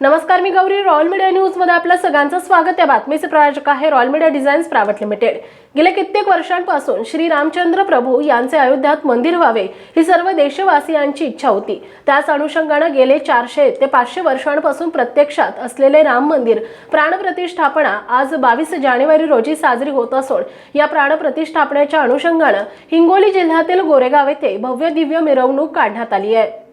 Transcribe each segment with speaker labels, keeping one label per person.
Speaker 1: नमस्कार मी Gauri. Royal media न्यूजमध्ये आपलं सगळ्यांचं स्वागत. या बातमीचे प्रायोजक आहे royal media designs private limited. गेल्या कित्येक वर्षांपासून श्री रामचंद्र प्रभू यांचे अयोध्यात मंदिर व्हावे ही सर्व देशवासियांची इच्छा होती. त्याच अनुषंगानं गेले चारशे ते पाचशे वर्षांपासून प्रत्यक्षात असलेले राम मंदिर प्राणप्रतिष्ठापना आज बावीस जानेवारी रोजी साजरी होत असून या प्राणप्रतिष्ठापनेच्या अनुषंगानं हिंगोली जिल्ह्यातील गोरेगाव येथे भव्य दिव्य मिरवणूक काढण्यात आली आहे.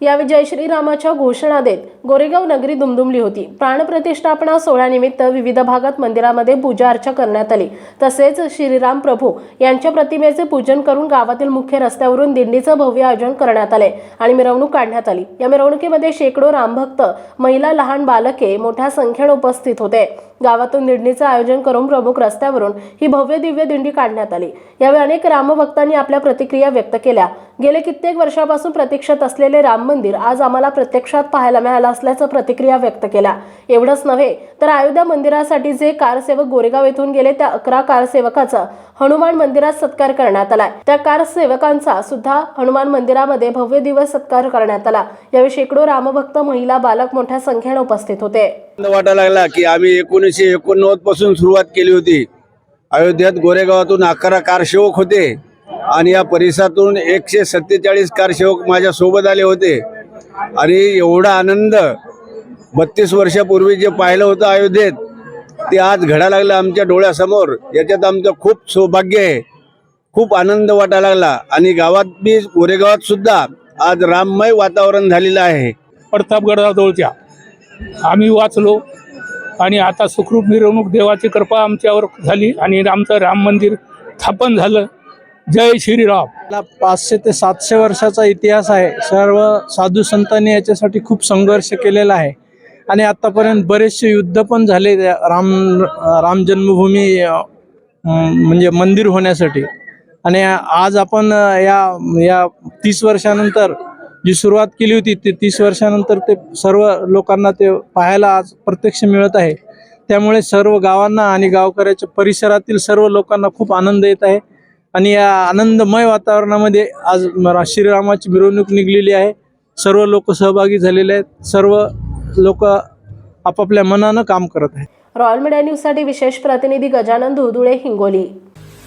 Speaker 1: यावेळी जय श्रीरामाच्या घोषणा देत गोरेगाव नगरी दुमदुमली होती. प्राणप्रतिष्ठापना सोहळ्यानिमित्त विविध भागात मंदिरामध्ये पूजा अर्चा करण्यात आली. तसेच श्रीराम प्रभू यांच्या प्रतिमेचे पूजन करून गावातील मुख्य रस्त्यावरून दिंडीचं भव्य आयोजन करण्यात आले आणि मिरवणूक काढण्यात आली. या मिरवणुकीमध्ये शेकडो रामभक्त महिला लहान बालके मोठ्या संख्येने उपस्थित होते. गावातून दिंडीचं आयोजन करून प्रमुख रस्त्यावरून ही भव्य दिव्य दिंडी काढण्यात आली. यावेळी अनेक रामभक्तांनी आपल्या प्रतिक्रिया व्यक्त केल्या. गेले कित्येक वर्षापासून प्रतीक्षेत असलेले राम मंदिर आज आम्हाला प्रत्यक्षात पाहायला मिळालं असल्याचं प्रतिक्रिया व्यक्त केल्या. एवढंच नव्हे तर अयोध्या मंदिरासाठी जे कारसेवक गोरेगाव येथून गेले त्या अकरा कारसेवकाचा हनुमान मंदिरात सत्कार करण्यात आलाय त्या कारसेवकांचा सुद्धा हनुमान मंदिरामध्ये भव्य दिवस सत्कार करण्यात आला. यावेळी शेकडो रामभक्त महिला बालक मोठ्या संख्येने उपस्थित होते.
Speaker 2: आनंद वाटायला लागला की आम्ही एकोणीसशे एकोणनव्वदपासून सुरुवात केली होती. अयोध्येत गोरेगावातून अकरा कारसेवक होते आणि या परिसरातून एकशे सत्तेचाळीस कारसेवक माझ्या सोबत आले होते. आणि एवढा आनंद बत्तीस वर्षापूर्वी जे पाहिलं होतं अयोध्येत ते आज घडा लागलं आमच्या डोळ्यासमोर. याच्यात आमचं खूप सौभाग्य आहे. खूप आनंद वाटायला लागला. आणि गावात बी गोरेगावात सुद्धा आज राममय वातावरण झालेलं आहे.
Speaker 3: प्रतापगडाजवळच्या आम्ही वाचलो. आणि आता सुखरूप मिरवणूक देवाची कृपा आमच्यावर झाली आणि आमचं राम मंदिर स्थापन झालं. जय श्रीराम.
Speaker 4: आपला पाचशे ते सातशे वर्षाचा इतिहास आहे. सर्व साधू संतांनी याच्यासाठी खूप संघर्ष केलेला आहे. आणि आतापर्यंत बरेचसे युद्ध पण झाले राम राम जन्मभूमी म्हणजे मंदिर होण्यासाठी. आणि आज आपण या या तीस वर्षानंतर जी सुरुवात केली होती ते तीस वर्षानंतर ते सर्व लोकांना ते पाहायला आज प्रत्यक्ष मिळत आहे. त्यामुळे सर्व गावांना आणि गावकऱ्याच्या परिसरातील सर्व लोकांना खूप आनंद येत आहे. आणि या आनंदमय वातावरणामध्ये आज श्रीरामाची मिरवणूक निघलेली आहे. सर्व लोक सहभागी झालेले आहेत. सर्व लोक आपापल्या मनानं काम करत आहेत.
Speaker 1: रॉयल मीडिया न्यूजसाठी विशेष प्रतिनिधी गजानन धुळधुळे हिंगोली.